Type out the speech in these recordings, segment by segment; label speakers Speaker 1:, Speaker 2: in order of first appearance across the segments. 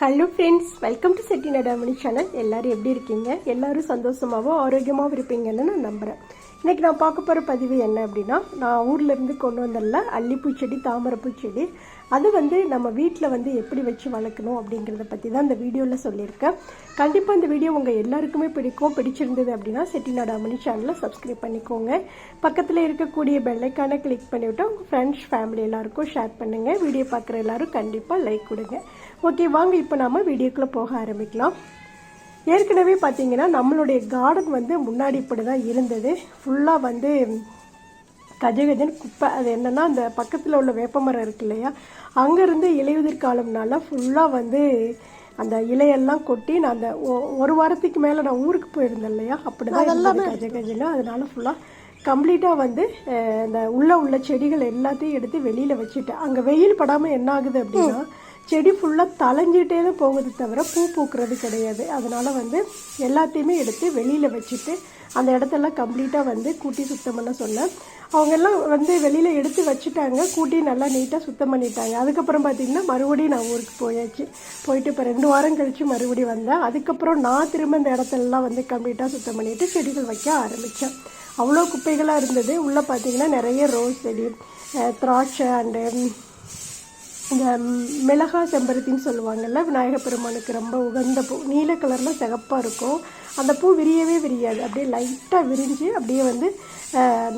Speaker 1: Hello friends welcome to செட்டி நடாமணி channel எல்லோரும் எப்படி இருக்கீங்க? எல்லோரும் சந்தோஷமாகவும் ஆரோக்கியமாகவும் இருப்பீங்கன்னு நான் நம்புகிறேன் இன்றைக்கி நான் பார்க்க போகிற பதிவு என்ன அப்படின்னா நான் ஊர்லேருந்து கொண்டு வந்துடல அல்லிப்பூ செடி தாமரைப்பூ செடி. அது வந்து நம்ம வீட்டில் வந்து எப்படி வச்சு வளர்க்கணும் அப்படிங்கிறத பற்றி தான் இந்த வீடியோவில் சொல்லியிருக்கேன். கண்டிப்பாக இந்த வீடியோ உங்கள் எல்லாருக்குமே பிடிக்கும் பிடிச்சிருந்தது அப்படின்னா செட்டிநாடு அமனி சேனலை சப்ஸ்கிரைப் பண்ணிக்கோங்க. பக்கத்தில் இருக்கக்கூடிய பெல்லைக்கான கிளிக் பண்ணிவிட்டு உங்கள் ஃப்ரெண்ட்ஸ் ஃபேமிலி எல்லாருக்கும் ஷேர் பண்ணுங்கள் வீடியோ பார்க்குற எல்லாரும் கண்டிப்பாக லைக் கொடுங்க. ஓகே வாங்க இப்போ நம்ம வீடியோக்குள்ளே போக ஆரம்பிக்கலாம். ஏற்கனவே பார்த்தீங்கன்னா நம்மளுடைய கார்டன் வந்து முன்னாடி இப்படி தான் இருந்தது. ஃபுல்லாக வந்து கஜகஜன் குப்பை. அது என்னன்னா அந்த பக்கத்தில் உள்ள வேப்பமரம் இருக்கு இல்லையா? அங்கேருந்து இலையுதிர் காலம்னால ஃபுல்லாக வந்து அந்த இலையெல்லாம் கொட்டி நான் அந்த ஒரு வாரத்துக்கு மேலே நான் ஊருக்கு போயிருந்தேன் இல்லையா? அப்படி தான் இருந்தது கஜகஜன்னு. அதனால ஃபுல்லாக கம்ப்ளீட்டாக வந்து அந்த உள்ள உள்ள செடிகள் எல்லாத்தையும் எடுத்து வெளியில் வச்சுட்டேன். அங்கே வெயில் படாமல் என்ன ஆகுது அப்படின்னா செடி ஃபுல்லாக தளைஞ்சிட்டே தான் போகுது தவிர பூ பூக்கிறது கிடையாது. அதனால் வந்து எல்லாத்தையுமே எடுத்து வெளியில் வச்சுட்டு அந்த இடத்தெல்லாம் கம்ப்ளீட்டாக வந்து கூட்டி சுத்தம் பண்ண சொன்னேன். அவங்கெல்லாம் வந்து வெளியில் எடுத்து வச்சுட்டாங்க. கூட்டி நல்லா நீட்டாக சுத்தம் பண்ணிட்டாங்க. அதுக்கப்புறம் பார்த்திங்கன்னா மறுபடியும் நான் ஊருக்கு போயாச்சு. போயிட்டு இப்போ ரெண்டு வாரம் கழித்து மறுபடியும் வந்தேன். அதுக்கப்புறம் நான் திரும்ப இந்த இடத்தெல்லாம் வந்து கம்ப்ளீட்டாக சுத்தம் பண்ணிவிட்டு செடிகள் வைக்க ஆரம்பித்தேன் அவ்வளோ குப்பைகளாக இருந்தது. உள்ளே பார்த்தீங்கன்னா நிறைய ரோஸ் செடி திராட்சை அண்டு இந்த மிளகா செம்பருத்தின்னு சொல்லுவாங்கல்ல விநாயகர் பெருமானுக்கு ரொம்ப உகந்த பூ நீல கலரில் சிகப்பாக இருக்கும். அந்த பூ விரியவே விரியாது. அப்படியே லைட்டாக விரிஞ்சு அப்படியே வந்து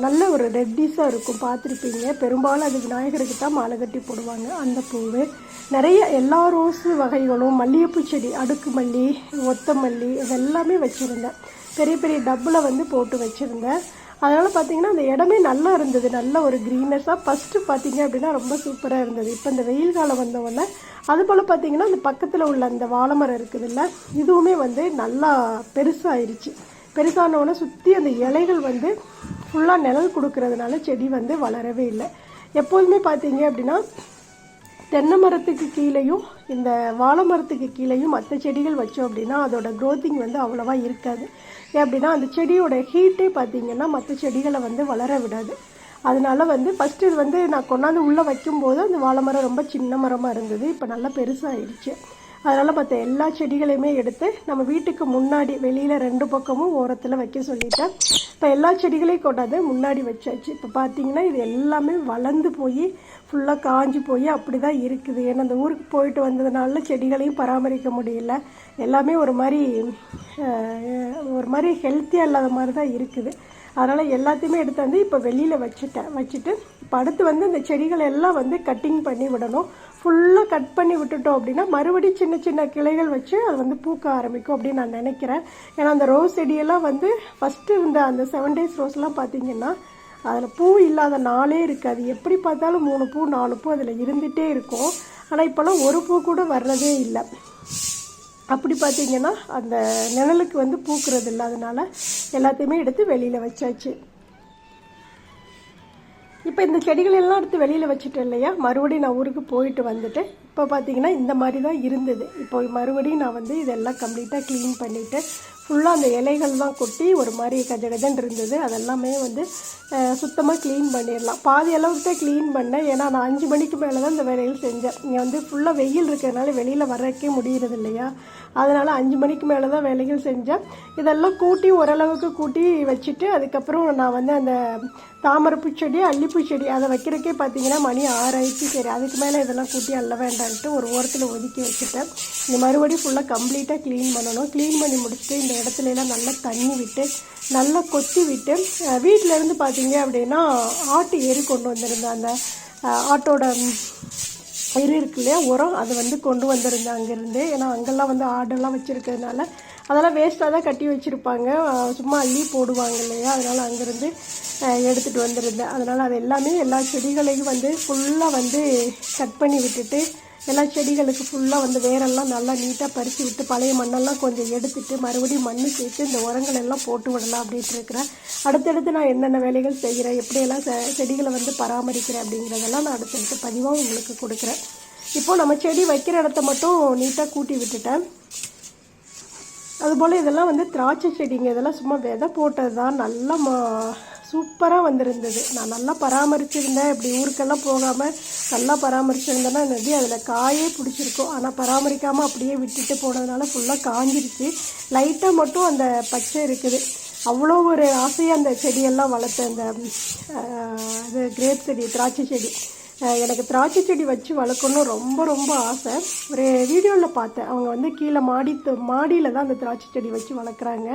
Speaker 1: நல்ல ஒரு ரெட்டிஸாக இருக்கும். பார்த்துருப்பீங்க. பெரும்பாலும் அது விநாயகருக்கு தான் மாலை கட்டி போடுவாங்க அந்த பூவு. நிறைய எல்லா ரோஸு வகைகளும் மல்லிகைப்பூ செடி அடுக்கு மல்லி ஒத்த மல்லி இதெல்லாமே வச்சுருந்தேன். பெரிய பெரிய டப்பில் வந்து போட்டு வச்சுருந்தேன். அதனால் பார்த்தீங்கன்னா அந்த இடமே நல்லா இருந்தது. நல்ல ஒரு க்ரீனஸாக ஃபஸ்ட்டு பார்த்தீங்க அப்படின்னா ரொம்ப சூப்பராக இருந்தது. இப்போ இந்த வெயில் காலம் வந்தவொடனே அது போல் பார்த்தீங்கன்னா அந்த பக்கத்தில் உள்ள அந்த வாழை மரம் இருக்குதுல்ல இதுவுமே வந்து நல்லா பெருசாகிருச்சு பெருசானவுடனே சுற்றி அந்த இலைகள் வந்து ஃபுல்லாக நிழல் கொடுக்கறதுனால செடி வந்து வளரவே இல்லை. எப்போதுமே பார்த்தீங்க அப்படின்னா தென்னை மரத்துக்கு கீழேயும் இந்த வாழை மரத்துக்கு கீழேயும் மற்ற செடிகள் வச்சோம் அப்படின்னா அதோட க்ரோத்திங் வந்து அவ்வளோவா இருக்காது. ஏன் அப்படின்னா அந்த செடியோட ஹீட்டே பார்த்தீங்கன்னா மற்ற செடிகளை வந்து வளர விடாது. அதனால வந்து ஃபஸ்ட்டு இது வந்து நான் கொண்டாந்து உள்ளே வைக்கும்போது அந்த வாழை மரம் ரொம்ப சின்ன மரமாக இருந்தது. இப்போ நல்லா பெருசாகிடுச்சு அதனால் மற்ற எல்லா செடிகளையுமே எடுத்து நம்ம வீட்டுக்கு முன்னாடி வெளியில் ரெண்டு பக்கமும் ஓரத்தில் வைக்க சொல்லிட்டேன். இப்போ எல்லா செடிகளையும் கொண்டாந்து முன்னாடி வச்சாச்சு. இப்போ பார்த்தீங்கன்னா இது எல்லாமே வளர்ந்து போய் ஃபுல்லாக காஞ்சி போய் அப்படி தான் இருக்குது. ஏன்னா அந்த ஊருக்கு போயிட்டு வந்ததுனால செடிகளையும் பராமரிக்க முடியல. எல்லாமே ஒரு மாதிரி ஒரு மாதிரி ஹெல்த்தியாக இல்லாத மாதிரி தான் இருக்குது. அதனால் எல்லாத்தையுமே எடுத்து வந்து இப்போ வெளியில் வச்சுட்டேன். வச்சுட்டு இப்போ அடுத்து வந்து இந்த செடிகளை எல்லாம் வந்து கட்டிங் பண்ணி விடணும். ஃபுல்லாக கட் பண்ணி விட்டுட்டோம் அப்படின்னா மறுபடியும் சின்ன சின்ன கிளைகள் வச்சு அது வந்து பூக்க ஆரம்பிக்கும் அப்படின்னு நான் நினைக்கிறேன். ஏன்னா அந்த ரோஸ் செடியெல்லாம் வந்து ஃபஸ்ட்டு இருந்த அந்த செவன் டேஸ் ரோஸ்லாம் பார்த்தீங்கன்னா அதில் பூ இல்லாத நாளே இருக்காது. எப்படி பார்த்தாலும் மூணு பூ நாலு பூ அதில் இருந்துகிட்டே இருக்கும். ஆனால் இப்போல்லாம் ஒரு பூ கூட வர்றதே இல்லை. அப்படி பார்த்தீங்கன்னா அந்த நிழலுக்கு வந்து பூக்கிறது இல்லை. அதனால் எல்லாத்தையுமே எடுத்து வெளியில் வச்சாச்சு. இப்போ இந்த செடிகள் எல்லாம் எடுத்து வெளியில் வச்சுட்டேன் இல்லையா? மறுபடியும் நான் ஊருக்கு போயிட்டு வந்துட்டு இப்போ பார்த்தீங்கன்னா இந்த மாதிரி தான் இருந்தது. இப்போ மறுபடியும் நான் வந்து இதெல்லாம் கம்ப்ளீட்டாக க்ளீன் பண்ணிவிட்டு ஃபுல்லாக அந்த இலைகள் தான் கொட்டி ஒரு மாதிரி கஜ கஜன் இருந்தது. அதெல்லாமே வந்து சுத்தமாக க்ளீன் பண்ணிடலாம். பாதி அளவுக்கு தான் க்ளீன் பண்ணேன். ஏன்னா நான் அஞ்சு மணிக்கு மேலே தான் இந்த வேலைகள் செஞ்சேன். இங்கே வந்து ஃபுல்லாக வெயில் இருக்கிறதுனால வெளியில் வரக்கே முடியறது இல்லையா? அதனால் அஞ்சு மணிக்கு மேலே தான் வேலைகள் செஞ்சேன். இதெல்லாம் கூட்டி ஓரளவுக்கு கூட்டி வச்சுட்டு அதுக்கப்புறம் நான் வந்து அந்த தாமரைப்பூ செடி அல்லிப்பூ செடி அதை வைக்கிறக்கே பார்த்தீங்கன்னா மணி ஆறாயிடுச்சு. சரி அதுக்கு மேலே இதெல்லாம் கூட்டி அள்ள வேண்டான்ட்டு ஒரு ஓரத்தில் ஒதுக்கி வச்சுட்டேன். இந்த மறுபடியும் ஃபுல்லாக கம்ப்ளீட்டாக க்ளீன் பண்ணணும். க்ளீன் பண்ணி முடிச்சுட்டு இந்த இடத்துல எல்லாம் நல்லா தண்ணி விட்டு நல்லா கொத்தி விட்டு வீட்டிலேருந்து இருந்து பார்த்தீங்க அப்படின்னா ஆட்டு எரு கொண்டு வந்திருந்தேன் அந்த ஆட்டோட எரு இருக்கு இல்லையா உரம் அது வந்து கொண்டு வந்திருந்தேன் அங்கேருந்து. ஏன்னா அங்கெல்லாம் வந்து ஆடெல்லாம் வச்சுருக்கிறதுனால அதெல்லாம் வேஸ்ட்டாக தான் கட்டி வச்சுருப்பாங்க. சும்மா அள்ளி போடுவாங்க இல்லையா அதனால் அங்கேருந்து எடுத்துகிட்டு வந்திருந்தேன். அதனால் அது எல்லாமே எல்லா செடிகளையும் வந்து ஃபுல்லாக வந்து கட் பண்ணி விட்டுட்டு எல்லா செடிகளுக்கு ஃபுல்லாக வந்து வேரெல்லாம் நல்லா நீட்டாக பறித்து விட்டு பழைய மண்ணெல்லாம் கொஞ்சம் எடுத்துட்டு மறுபடியும் மண் சேர்த்து இந்த உரங்கள் எல்லாம் போட்டு விடலாம் அப்படின்ட்டு இருக்கிறேன். அடுத்தடுத்து நான் என்னென்ன வேலைகள் செய்கிறேன் எப்படியெல்லாம் செ செடிகளை வந்து பராமரிக்கிறேன் அப்படிங்கிறதெல்லாம் நான் அடுத்தடுத்து பதிவாக உங்களுக்கு கொடுக்குறேன். இப்போ நம்ம செடி வைக்கிற இடத்த மட்டும் நீட்டாக கூட்டி விட்டுட்டேன். அதுபோல் இதெல்லாம் வந்து திராட்சை செடிங்க இதெல்லாம் சும்மா விதை போட்டது தான் நல்லா மா சூப்பராக வந்திருந்தது. நான் நல்லா பராமரிச்சிருந்தேன். இப்படி ஊருக்கெல்லாம் போகாமல் நல்லா பராமரிச்சிருந்தேன்னா என்னது அதில் காயே பிடிச்சிருக்கும். ஆனால் பராமரிக்காமல் அப்படியே விட்டுட்டு போனதுனால ஃபுல்லாக காஞ்சிருச்சு. லைட்டாக மட்டும் அந்த பச்சை இருக்குது. அவ்வளோ ஒரு ஆசையாக அந்த செடியெல்லாம் வளர்த்தேன் அந்த இது கிரேப் செடி திராட்சை செடி. எனக்கு திராட்சை செடி வச்சு வளர்க்கணும் ரொம்ப ரொம்ப ஆசை. ஒரு வீடியோவில் பார்த்தேன். அவங்க வந்து கீழே மாடி மாடியில் தான் அந்த திராட்சை செடி வச்சு வளர்க்குறாங்க.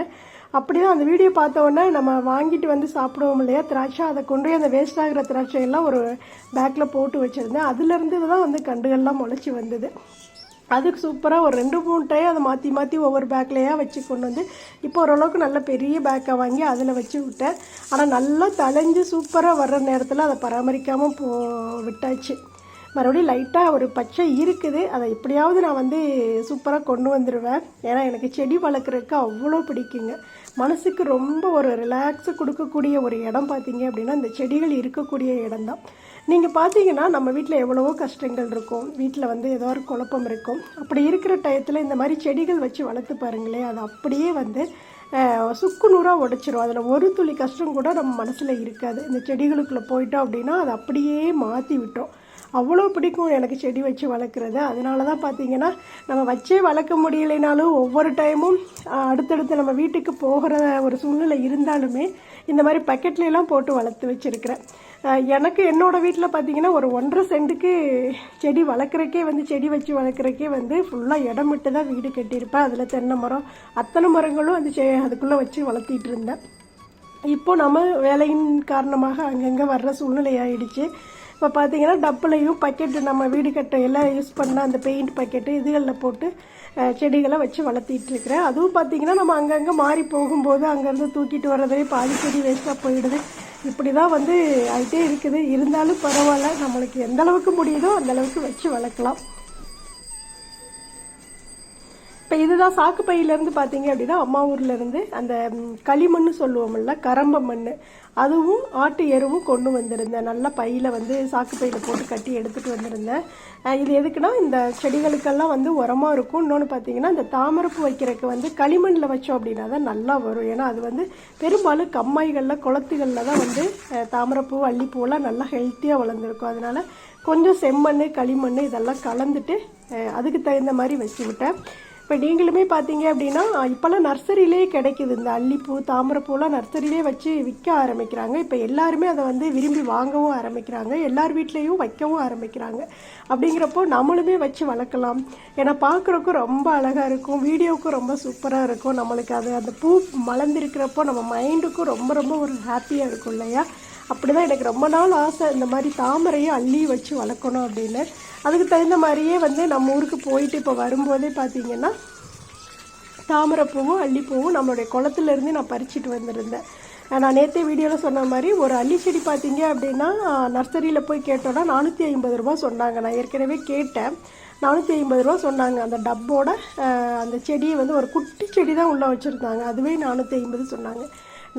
Speaker 1: அப்படி தான் அந்த வீடியோ பார்த்த உடனே நம்ம வாங்கிட்டு வந்து சாப்பிடுவோம் இல்லையா? திராட்சை அதை கொண்டு போய் அந்த வேஸ்ட் ஆகிற திராட்சையெல்லாம் ஒரு பேக்கில் போட்டு வச்சுருந்தேன். அதுலேருந்து தான் வந்து கண்டுகள்லாம் முளைச்சி வந்தது. அதுக்கு சூப்பராக ஒரு ரெண்டு மூணு டைம் அதை மாற்றி மாற்றி ஒவ்வொரு பேக்லேயே வச்சு கொண்டு வந்து இப்போ ஓரளவுக்கு நல்ல பெரிய பேக்கை வாங்கி அதில் வச்சு விட்டேன். ஆனால் நல்லா தலைஞ்சு சூப்பராக வர்ற நேரத்தில் அதை பராமரிக்காமல் போ விட்டாச்சு. மறுபடியும் லைட்டாக ஒரு பச்சை இருக்குது. அதை எப்படியாவது நான் வந்து சூப்பராக கொண்டு வந்துடுவேன் ஏன்னா எனக்கு செடி வளர்க்குறதுக்கு அவ்வளோ பிடிக்குங்க. மனசுக்கு ரொம்ப ஒரு ரிலாக்ஸு கொடுக்கக்கூடிய ஒரு இடம் பார்த்தீங்க அப்படின்னா இந்த செடிகள் இருக்கக்கூடிய இடம் தான் நீங்கள் பார்த்தீங்கன்னா நம்ம வீட்டில் எவ்வளவோ கஷ்டங்கள் இருக்கும். வீட்டில் வந்து ஏதோ ஒரு குழப்பம் இருக்கும். அப்படி இருக்கிற டயத்தில் இந்த மாதிரி செடிகள் வச்சு வளர்த்து பாருங்களேன் அது அப்படியே வந்து சுக்குநூறாக சுக்கு நூறாக உடைச்சிரும். அதில் ஒரு துளி கஷ்டம் கூட நம்ம மனசில் இருக்காது. இந்த செடிகளுக்குள்ளே போயிட்டோம் அப்படின்னா அதை அப்படியே மாற்றி விட்டோம் அவ்வளோ பிடிக்கும் எனக்கு செடி வச்சு வளர்க்குறது. அதனால தான் பார்த்தீங்கன்னா நம்ம வச்சே வளர்க்க முடியலைனாலும் ஒவ்வொரு டைமும் அடுத்தடுத்து நம்ம வீட்டுக்கு போகிற ஒரு சூழ்நிலை இருந்தாலுமே இந்த மாதிரி பக்கெட்லாம் போட்டு வளர்த்து வச்சுருக்கிறேன். எனக்கு என்னோடய வீட்டில் பார்த்தீங்கன்னா ஒரு ஒன்றரை சென்ட்டுக்கு செடி வளர்க்குறக்கே வந்து செடி வச்சு வளர்க்குறக்கே வந்து ஃபுல்லாக இடம் விட்டு தான் வீடு கட்டியிருப்பேன். அதில் தென்னை மரம் அத்தனை மரங்களும் அந்த செ அதுக்குள்ளே வச்சு வளர்த்திட்டு இருந்தேன். இப்போ நம்ம வேலையின் காரணமாக அங்கங்கே வர்ற சூழ்நிலை ஆயிடுச்சு. இப்போ பார்த்தீங்கன்னா டப்புலையும் பக்கெட்டு நம்ம வீடு கட்ட எல்லாம் யூஸ் பண்ண அந்த பெயிண்ட் பக்கெட்டு இதுகளில் போட்டு செடிகளை வச்சு வளர்த்திட்டு இருக்கிறேன். அதுவும் பார்த்தீங்கன்னா நம்ம அங்கங்கே மாறி போகும்போது அங்கேருந்து தூக்கிட்டு வர்றதே பாதி செடி வேஸ்ட்டாக போயிடுது. இப்படி தான் வந்து ஆகிட்டே இருக்குது. இருந்தாலும் பரவாயில்ல நம்மளுக்கு எந்த அளவுக்கு முடியுதோ அந்த அளவுக்கு வச்சு வளர்க்கலாம். இப்போ இதுதான் சாக்கு பையிலேருந்து பார்த்தீங்க அப்படின்னா அம்மா ஊர்லேருந்து அந்த களிமண் சொல்லுவோம்ல கரம்ப மண் அதுவும் ஆட்டு எருவும் கொண்டு வந்திருந்தேன். நல்லா பையில் வந்து சாக்கு பையில் போட்டு கட்டி எடுத்துகிட்டு வந்திருந்தேன். இது எதுக்குன்னா இந்த செடிகளுக்கெல்லாம் வந்து உரமாக இருக்கும். இன்னொன்று பார்த்தீங்கன்னா இந்த தாமரப்பு வைக்கிறதுக்கு வந்து களிமண்ணில் வச்சோம் அப்படின்னா தான் நல்லா வரும். ஏன்னா அது வந்து பெரும்பாலும் கம்மாய்களில் குளத்துகளில் தான் வந்து தாமரப்பூ தாமரைப்பூ அல்லிப்பூவெல்லாம் நல்லா ஹெல்த்தியாக வளர்ந்துருக்கும். அதனால் கொஞ்சம் செம்மண் களிமண் இதெல்லாம் கலந்துட்டு அதுக்கு தகுந்த மாதிரி வச்சு விட்டேன் இப்போ நீங்களுமே பார்த்தீங்க அப்படின்னா இப்போல்லாம் நர்சரியிலே கிடைக்குது. இந்த அல்லிப்பூ தாமரைப்பூலாம் நர்சரியிலே வச்சு விற்க ஆரம்பிக்கிறாங்க. இப்போ எல்லாருமே அதை வந்து விரும்பி வாங்கவும் ஆரம்பிக்கிறாங்க. எல்லார் வீட்லேயும் வைக்கவும் ஆரம்பிக்கிறாங்க. அப்படிங்கிறப்போ நம்மளுமே வச்சு வளர்க்கலாம். ஏன்னா பார்க்குறக்கும் ரொம்ப அழகாக இருக்கும். வீடியோவுக்கும் ரொம்ப சூப்பராக இருக்கும். நம்மளுக்கு அது அந்த பூ மலர்ந்துருக்கிறப்போ நம்ம மைண்டுக்கும் ரொம்ப ரொம்ப ஒரு ஹாப்பியாக இருக்கும் இல்லையா? அப்படி தான் எனக்கு ரொம்ப நாள் ஆசை. இந்த மாதிரி தாமரையும் அள்ளி வச்சு வளர்க்கணும் அப்படின்னு. அதுக்கு தகுந்த மாதிரியே வந்து நம்ம ஊருக்கு போயிட்டு இப்போ வரும்போதே பார்த்தீங்கன்னா தாமரைப்பூவும் அல்லிப்பூவும் நம்மளுடைய குளத்துலேருந்தே நான் பறிச்சுட்டு வந்திருந்தேன். நான் நேற்றே வீடியோவில் சொன்ன மாதிரி ஒரு அல்லி செடி பார்த்தீங்க அப்படின்னா நர்சரியில் போய் கேட்டோன்னா நானூற்றி ஐம்பது ரூபா சொன்னாங்க. நான் ஏற்கனவே கேட்டேன். நானூற்றி ஐம்பது ரூபா சொன்னாங்க. அந்த டப்போட அந்த செடியை வந்து ஒரு குட்டி செடி தான் உள்ளே வச்சுருந்தாங்க. அதுவே நானூற்றி ஐம்பது சொன்னாங்க.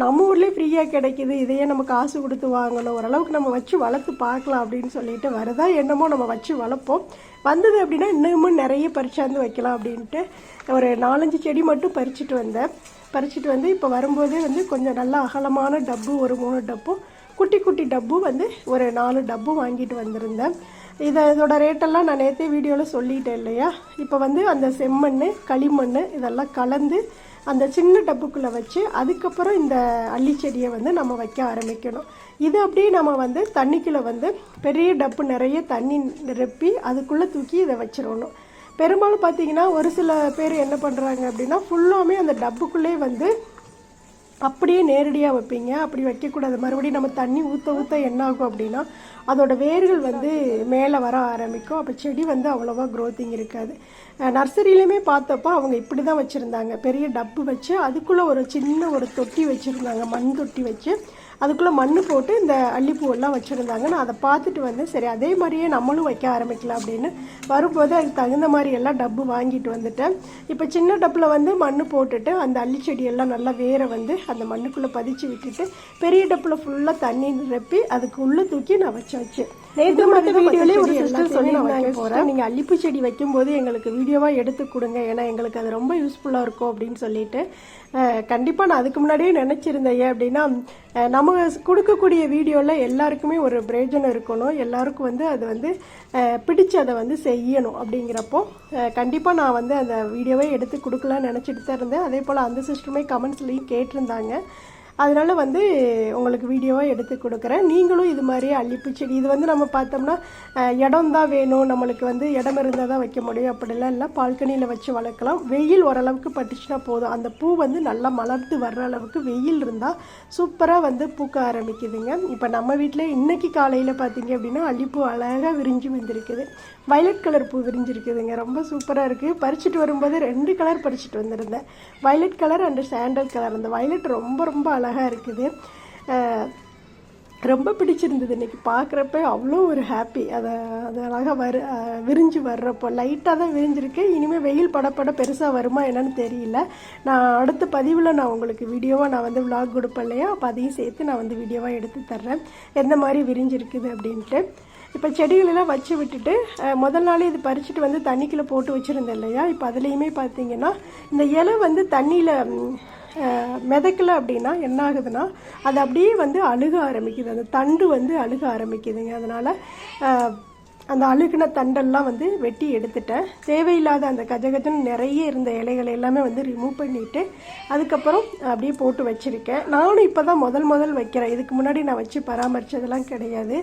Speaker 1: நம்ம ஊர்லேயே ஃப்ரீயாக கிடைக்கிது. இதையே நம்ம காசு கொடுத்து வாங்கணும். ஓரளவுக்கு நம்ம வச்சு வளர்த்து பார்க்கலாம் அப்படின்னு சொல்லிட்டு வரதா என்னமோ நம்ம வச்சு வளர்ப்போம். வந்தது அப்படின்னா இன்னமும் நிறைய பறிச்சாந்து வைக்கலாம் அப்படின்ட்டு ஒரு நாலஞ்சு செடி மட்டும் பறிச்சுட்டு வந்தேன். பறிச்சுட்டு வந்து இப்போ வரும்போதே வந்து கொஞ்சம் நல்லா அகலமான டப்பு ஒரு மூணு டப்பும் குட்டி குட்டி டப்பு வந்து ஒரு நாலு டப்பு வாங்கிட்டு வந்திருந்தேன். இதை இதோட ரேட்டெல்லாம் நான் நேற்றே வீடியோவில் சொல்லிட்டேன் இல்லையா? இப்போ வந்து அந்த செம்மண் களிமண் இதெல்லாம் கலந்து அந்த சின்ன டப்புக்குள்ளே வச்சு அதுக்கப்புறம் இந்த அள்ளி செடியை வந்து நம்ம வைக்க ஆரம்பிக்கணும். இது அப்படியே நம்ம வந்து தண்ணிக்குள்ளே வந்து பெரிய டப்பு நிறைய தண்ணி நிரப்பி அதுக்குள்ளே தூக்கி இதை வச்சிடணும். பெரும்பாலும் பார்த்தீங்கன்னா ஒரு சில பேர் என்ன பண்ணுறாங்க அப்படின்னா ஃபுல்லாமே அந்த டப்புக்குள்ளே வந்து அப்படியே நேரடியாக வைப்பீங்க. அப்படி வைக்கக்கூடாது. மறுபடியும் நம்ம தண்ணி ஊற்ற ஊற்ற என்ன ஆகும் அப்படின்னா அதோடய வேர்கள் வந்து மேலே வர ஆரம்பிக்கும். அப்போ செடி வந்து அவ்வளோவா க்ரோத்திங் இருக்காது. அஹ் நர்சரியிலுமே பார்த்தப்போ அவங்க இப்படி தான் வச்சுருந்தாங்க. பெரிய டப்பு வச்சு அதுக்குள்ளே ஒரு சின்ன ஒரு தொட்டி வச்சுருந்தாங்க. மண் தொட்டி வச்சு. அதுக்குள்ளே மண் போட்டு இந்த அல்லிப்பூவெல்லாம் வச்சுருந்தாங்க. நான் அதை பார்த்துட்டு வந்து சரி அதே மாதிரியே நம்மளும் வைக்க ஆரம்பிக்கலாம் அப்படின்னு. வரும்போது அதுக்கு தகுந்த மாதிரி எல்லாம் டப்பு வாங்கிட்டு வந்துட்டேன். இப்போ சின்ன டப்பில் வந்து மண் போட்டுட்டு அந்த செடியெல்லாம் நல்லா வேற வந்து அந்த மண்ணுக்குள்ளே பதிச்சு விட்டுட்டு பெரிய டப்பில் ஃபுல்லாக தண்ணி நிரப்பி அதுக்கு உள்ளே தூக்கி நான் வச்சாச்சு. நேற்று மட்டும் வீடியோலேயே ஒரு சிஸ்டர் சொல்லியிருந்தாங்க. போகிறேன் நீங்கள் அல்லிப்பூ செடி வைக்கும்போது எங்களுக்கு வீடியோவாக எடுத்து கொடுங்க. ஏன்னா எங்களுக்கு அது ரொம்ப யூஸ்ஃபுல்லாக இருக்கும் அப்படின்னு சொல்லிட்டு கண்டிப்பாக நான் அதுக்கு முன்னாடியே நினச்சிருந்தேன். ஏன் அப்படின்னா நம்ம நம்ம கொடுக்கக்கூடிய வீடியோவில் எல்லாருக்குமே ஒரு பிரயோஜனம் இருக்கணும். எல்லாருக்கும் வந்து அது வந்து அஹ், பிடிச்சு அதை வந்து செய்யணும் அப்படிங்கிறப்போ கண்டிப்பாக நான் வந்து அந்த வீடியோவை எடுத்து கொடுக்கலான்னு நினச்சிட்டு தான் இருந்தேன். அதே போல் அந்த சிஸ்டருமே கமெண்ட்ஸ்லேயும் கேட்டிருந்தாங்க. அதனால் வந்து உங்களுக்கு வீடியோவாக எடுத்து கொடுக்குறேன். நீங்களும் இது மாதிரி அல்லிப்பூ செடி இது வந்து நம்ம பார்த்தோம்னா இடம் தான் வேணும். நம்மளுக்கு வந்து இடம் இருந்தால் தான் வைக்க முடியும். அப்படிலாம் இல்லை. பால்கனியில் வச்சு வளர்க்கலாம். வெயில் ஓரளவுக்கு பட்டுச்சுன்னா போதும். அந்த பூ வந்து நல்லா மலர்ந்து வர்ற அளவுக்கு வெயில் இருந்தால் சூப்பராக வந்து பூக்க ஆரம்பிக்குதுங்க. இப்போ நம்ம வீட்டில் இன்றைக்கி காலையில் பார்த்தீங்க அப்படின்னா அல்லிப்பூ அழகாக விரிஞ்சு வந்திருக்குது வயலட் கலர் பூ விரிஞ்சிருக்குதுங்க. ரொம்ப சூப்பராக இருக்குது பறிச்சுட்டு வரும்போது ரெண்டு கலர் பறிச்சுட்டு வந்திருந்தேன். Violet colour and sandal colour. அந்த வயலட் ரொம்ப ரொம்ப அழகாக அழகாக இருக்குது. ரொம்ப பிடிச்சிருந்தது இன்றைக்கி பார்க்குறப்ப அவ்வளோ ஒரு ஹாப்பி அதை அது அழகாக வரு விரிஞ்சு வர்றப்போ. லைட்டாக தான் விரிஞ்சிருக்கு. இனிமேல் வெயில் படப்பட பெருசாக வருமா என்னன்னு தெரியல. நான் அடுத்த பதிவில் நான் உங்களுக்கு வீடியோவாக நான் வந்து vlog கொடுப்பேன் இல்லையா? அப்போ அதையும் சேர்த்து நான் வந்து வீடியோவாக எடுத்து தர்றேன். எந்த மாதிரி விரிஞ்சிருக்குது அப்படின்ட்டு. இப்போ செடிகளெல்லாம் வச்சு விட்டுட்டு முதல் நாளே இது பறிச்சுட்டு வந்து தண்ணிக்குள்ளே போட்டு வச்சுருந்தேன் இல்லையா? இப்போ அதுலேயுமே பார்த்தீங்கன்னா இந்த இலை வந்து தண்ணியில் மிதக்கலை அப்படின்னா என்ன ஆகுதுன்னா அது அப்படியே வந்து அழுக ஆரம்பிக்குது. அந்த தண்டு வந்து அழுக ஆரம்பிக்குதுங்க. அதனால் அந்த அழுகின தண்டெல்லாம் வந்து வெட்டி எடுத்துட்டேன். தேவையில்லாத அந்த கஜகஜன்னு நிறைய இருந்த இலைகள் எல்லாமே வந்து ரிமூவ் பண்ணிவிட்டு அதுக்கப்புறம் அப்படியே போட்டு வச்சுருக்கேன். நானும் இப்போ தான் முதல் முதல் வைக்கிறேன். இதுக்கு முன்னாடி நான் வச்சு பராமரித்ததெல்லாம் கிடையாது.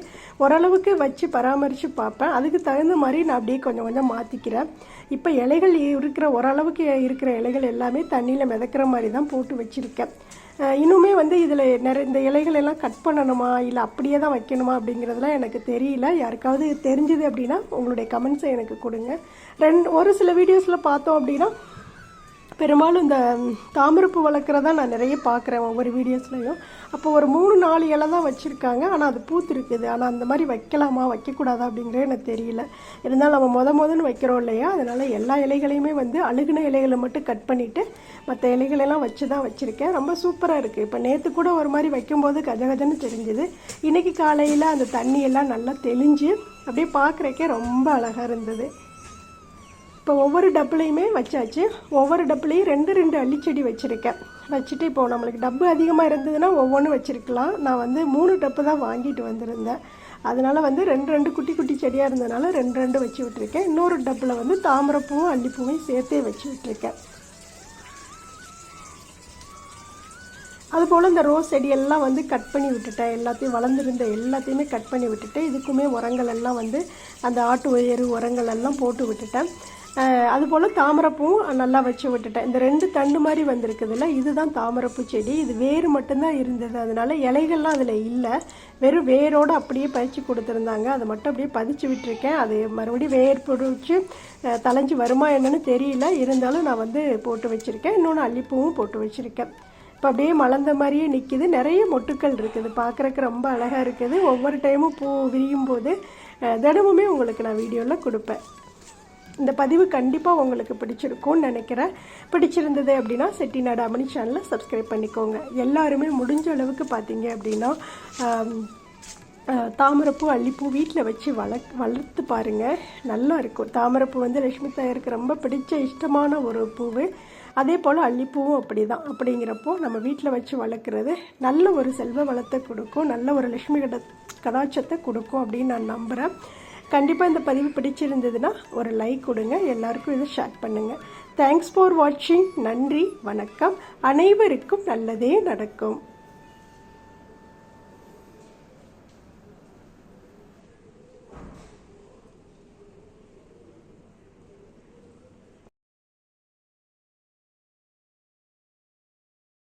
Speaker 1: ஓரளவுக்கு வச்சு பராமரித்து பார்ப்பேன். அதுக்கு தகுந்த மாதிரி நான் அப்படியே கொஞ்சம் கொஞ்சம் மாற்றிக்கிறேன் இப்போ இலைகள் இருக்கிற ஓரளவுக்கு இருக்கிற இலைகள் எல்லாமே தண்ணியில் மிதக்கிற மாதிரி தான் போட்டு வச்சுருக்கேன். இன்னுமே வந்து இதில் நிறைய இந்த இலைகள் எல்லாம் கட் பண்ணணுமா? இல்லை அப்படியே தான் வைக்கணுமா அப்படிங்கிறதுலாம் எனக்கு தெரியல. யாருக்காவது தெரிஞ்சுது அப்படின்னா உங்களுடைய கமெண்ட்ஸை எனக்கு கொடுங்க. ரெண்டு ஒரு சில வீடியோஸில் பார்த்தோம் அப்படின்னா பெரும்பாலும் இந்த தாமரப்பு வளர்க்குறதா நான் நிறைய பார்க்குறேன் ஒவ்வொரு வீடியோஸ்லையும். அப்போ ஒரு மூணு நாலு இலை தான் வச்சுருக்காங்க. ஆனால் அது பூத்திருக்குது. ஆனால் அந்த மாதிரி வைக்கலாமா வைக்கக்கூடாதா அப்படிங்கிறது எனக்கு தெரியல. இருந்தாலும் நம்ம மொத முதன்னு வைக்கிறோம் இல்லையா? அதனால் எல்லா இலைகளையுமே வந்து அழுகுன இலைகளை மட்டும் கட் பண்ணிவிட்டு மற்ற இலைகளெல்லாம் வச்சு தான் வச்சுருக்கேன். ரொம்ப சூப்பராக இருக்குது இப்போ நேற்று கூட ஒரு மாதிரி வைக்கும்போது கஜகஜன்னு தெரிஞ்சுது. இன்றைக்கி காலையில் அந்த தண்ணியெல்லாம் நல்லா தெளிஞ்சு அப்படியே பார்க்குறக்கே ரொம்ப அழகாக இருந்தது. இப்போ ஒவ்வொரு டப்புலையுமே வச்சாச்சு. ஒவ்வொரு டப்புலையும் ரெண்டு ரெண்டு அள்ளிச்செடி வச்சுருக்கேன். வச்சுட்டு இப்போது நம்மளுக்கு டப்பு அதிகமாக இருந்ததுன்னா ஒவ்வொன்றும் வச்சுருக்கலாம். நான் வந்து மூணு டப்பு தான் வாங்கிட்டு வந்திருந்தேன். அதனால் வந்து ரெண்டு ரெண்டு குட்டி குட்டி செடியாக இருந்ததுனால ரெண்டு ரெண்டு வச்சு விட்ருக்கேன் இன்னொரு டப்பில் வந்து தாமரைப்பூவும் அள்ளிப்பூவும் சேர்த்தே வச்சு விட்டுருக்கேன். அதுபோல் இந்த ரோஸ் செடியெல்லாம் வந்து கட் பண்ணி விட்டுட்டேன். எல்லாத்தையும் வளர்ந்துருந்த எல்லாத்தையுமே கட் பண்ணி விட்டுட்டு இதுக்குமே உரங்கள் எல்லாம் வந்து அந்த ஆட்டு உயர் உரங்கள் எல்லாம் போட்டு விட்டுட்டேன். அதுபோல் தாமரைப்பூவும் நல்லா வச்சு விட்டுட்டேன். இந்த ரெண்டு தண்டு மாதிரி வந்திருக்குதுல்ல இதுதான் தாமரைப்பூ செடி. இது வேர் மட்டும்தான் இருந்தது. அதனால் இலைகள்லாம் அதில் இல்லை. வெறும் வேரோடு அப்படியே பறித்து கொடுத்துருந்தாங்க. அதை மட்டும் அப்படியே பதிச்சு விட்டுருக்கேன். அது மறுபடியும் வேர் பிடிச்சி தலைஞ்சு வருமா என்னன்னு தெரியல. இருந்தாலும் நான் வந்து போட்டு வச்சுருக்கேன். இன்னொன்று அல்லிப்பூவும் போட்டு வச்சுருக்கேன். இப்போ அப்படியே மலர்ந்த மாதிரியே நிற்கிது நிறைய மொட்டுக்கள் இருக்குது. பார்க்குறக்கு ரொம்ப அழகாக இருக்குது. ஒவ்வொரு டைமும் பூ விரியும் போது தினமுமே உங்களுக்கு நான் வீடியோவில் கொடுப்பேன். இந்த பதிவு கண்டிப்பாக உங்களுக்கு பிடிச்சிருக்கும்னு நினைக்கிறேன். பிடிச்சிருந்தது அப்படின்னா செட்டிநாடு அமணி சேனலை சப்ஸ்கிரைப் பண்ணிக்கோங்க. எல்லாருமே முடிஞ்ச அளவுக்கு பார்த்தீங்க அப்படின்னா தாமரைப்பூ அள்ளிப்பூ வீட்டில் வச்சு வளக் வளர்த்து பாருங்கள் நல்லா இருக்கும். தாமரைப்பூ வந்து லட்சுமி தாயருக்கு ரொம்ப பிடிச்ச இஷ்டமான ஒரு பூவு. அதே போல் அள்ளிப்பூவும் அப்படி தான் அப்படிங்கிறப்போ நம்ம வீட்டில் வச்சு வளர்க்குறது நல்ல ஒரு செல்வ வளத்தை கொடுக்கும். நல்ல ஒரு லட்சுமி கட கடாட்சத்தை கொடுக்கும் அப்படின்னு நான் நம்புகிறேன் கண்டிப்பாக இந்த பதிவு பிடிச்சிருந்ததுன்னா ஒரு லைக் கொடுங்க. எல்லாருக்கும் இதை ஷேர் பண்ணுங்கள் தேங்க்ஸ் ஃபார் வாட்சிங் நன்றி வணக்கம். அனைவருக்கும் நல்லதே நடக்கும்.